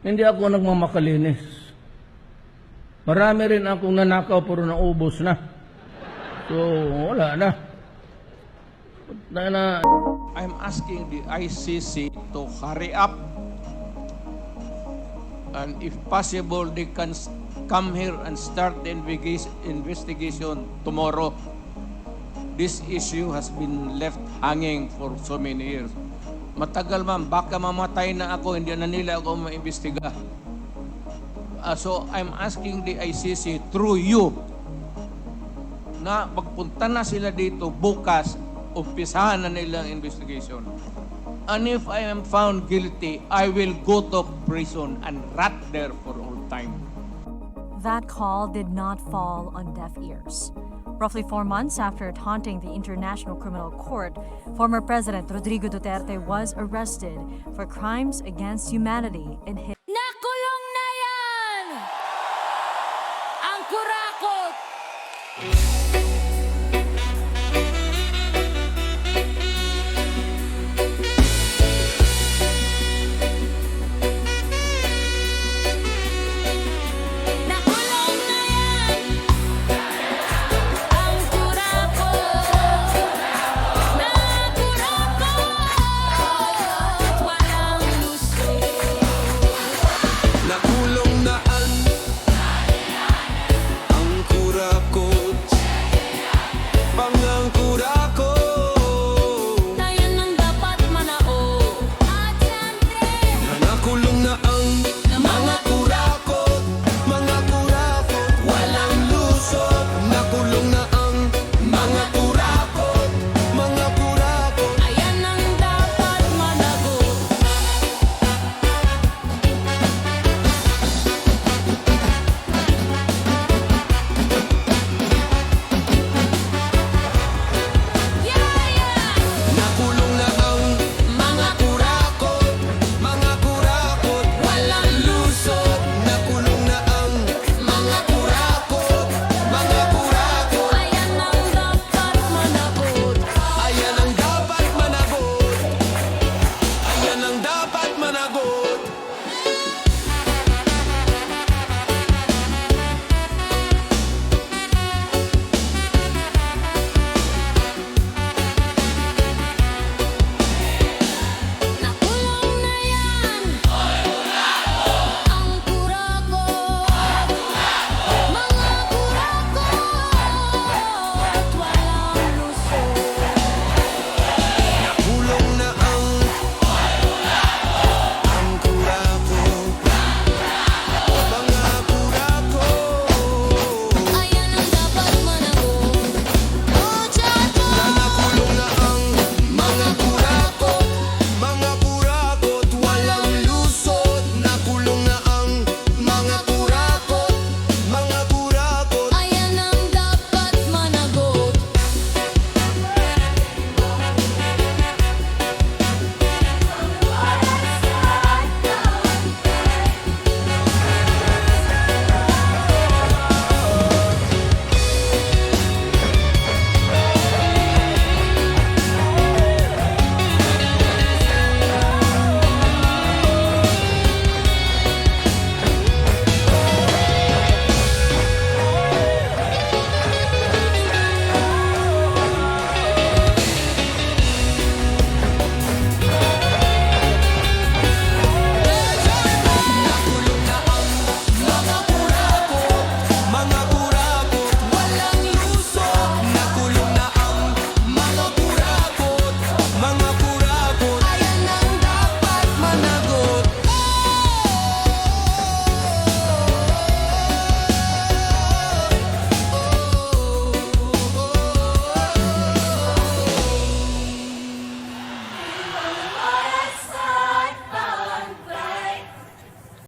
Hindi ako nagmamakalinis. Marami rin akong nanakaw pero naubos na. So, wala na. Na, na, I'm asking the ICC to hurry up and if possible they can come here and start the investigation tomorrow. This issue has been left hanging for so many years. Matagal ma'am, baka mamatay na ako, hindi na nila ako maimbestiga. Ah, so I'm asking the ICC through you na pagpunta na sila dito bukas, umpisahan na nila ang investigation. And if I am found guilty, I will go to prison and rot there for all time. That call did not fall on deaf ears. Roughly four months after taunting the International Criminal Court, former President Rodrigo Duterte was arrested for crimes against humanity in his